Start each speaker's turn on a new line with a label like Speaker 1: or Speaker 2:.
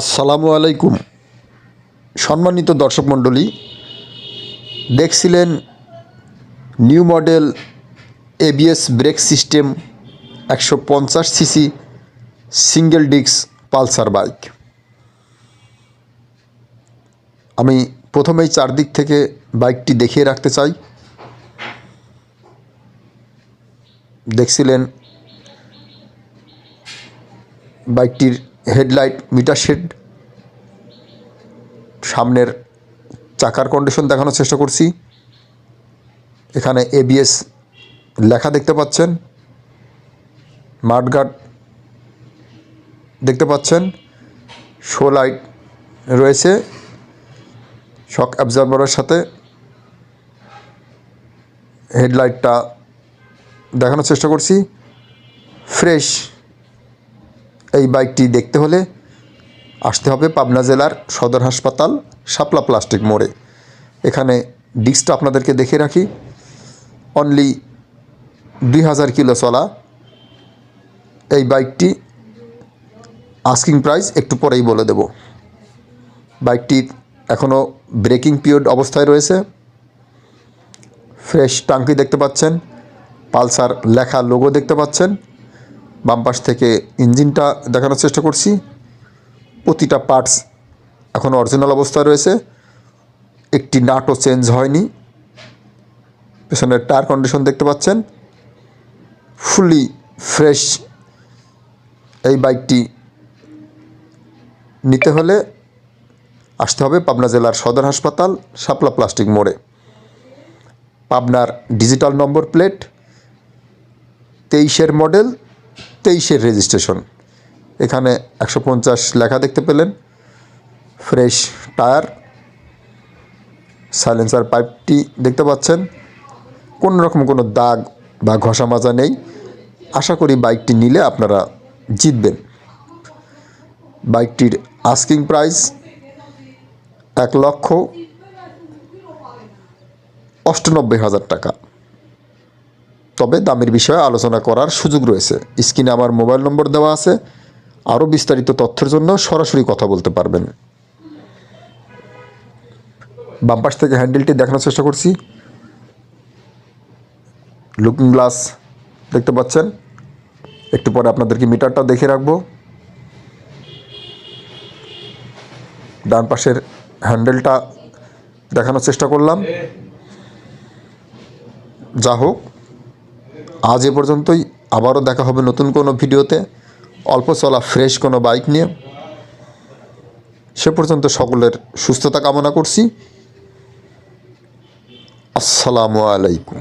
Speaker 1: আসসালামু আলাইকুম। সম্মানিত দর্শক মণ্ডলী, দেখছিলেন new model ABS brake system একশো পঞ্চাশ CC single disc Pulsar bike. আমি প্রথমেই চারদিক থেকে বাইকটি দেখিয়ে রাখতে চাই। দেখছিলেন বাইকটির হেডলাইট, মিটার শেড, সামনের চাকার কন্ডিশন দেখানোর চেষ্টা করছি। এখানে এবিএস লেখা দেখতে পাচ্ছেন। মাঠগার্ড দেখতে পাচ্ছেন। শো লাইট রয়েছে। শক অ্যাবজর্বারের সাথে হেডলাইটটা দেখানোর চেষ্টা করছি। ফ্রেশ এই বাইকটি দেখতে হলে আসতে হবে পাবনা জেলার সদর হাসপাতাল শাপলা প্লাস্টিক মোড়ে। এখানে ডিস্কটা আপনাদেরকে দেখে রাখি। অনলি দুই হাজার কিলো চলা এই বাইকটি। আস্কিং প্রাইস একটু পরেই বলে দেব। বাইকটি এখনও ব্রেকিং পিরিয়ড অবস্থায় রয়েছে। ফ্রেশ টাঙ্কি দেখতে পাচ্ছেন। পালসার লেখা লোগো দেখতে পাচ্ছেন। বাম পাশ থেকে ইঞ্জিনটা দেখানোর চেষ্টা করছি। প্রতিটা পার্টস এখন অরিজিনাল অবস্থায় রয়েছে। একটি নাটও চেঞ্জ হয়নি। পেছনের টায়ার কন্ডিশন দেখতে পাচ্ছেন। ফুলি ফ্রেশ এই বাইকটি নিতে হলে আসতে হবে পাবনা জেলার সদর হাসপাতাল, শাপলা প্লাস্টিক মোড়ে। পাবনার ডিজিটাল নম্বর প্লেট তেইশের মডেল তেইশের রেজিস্ট্রেশন এখানে একশো পঞ্চাশ লেখা দেখতে পেলেন। ফ্রেশ টায়ার সাইলেন্সার পাইপটি দেখতে পাচ্ছেন। কোনো রকম কোনো দাগ বা ঘষা মাজা নেই। আশা করি বাইকটি নিলে আপনারা জিতবেন। বাইকটির আস্কিং প্রাইস এক লক্ষ অষ্টানব্বই হাজার টাকা। তবে দামের বিষয়ে আলোচনা করার সুযোগ রয়েছে। স্ক্রিনে আমার মোবাইল নম্বর দেওয়া আছে। আরও বিস্তারিত তথ্যের জন্য সরাসরি কথা বলতে পারবেন। বাম পাশ থেকে হ্যান্ডেলটি দেখানোর চেষ্টা করছি। লুকিং গ্লাস দেখতে পাচ্ছেন। একটু পরে আপনাদেরকে মিটারটা দেখে রাখব। ডান পাশের হ্যান্ডেলটা দেখানোর চেষ্টা করলাম। যা হোক আজ এ পর্যন্তই। আবারও দেখা হবে নতুন কোনো ভিডিওতে। অল্প চলা ফ্রেশ কোনো বাইক নিয়ে। সে পর্যন্ত সকলের সুস্থতা কামনা করছি। আসসালামু আলাইকুম।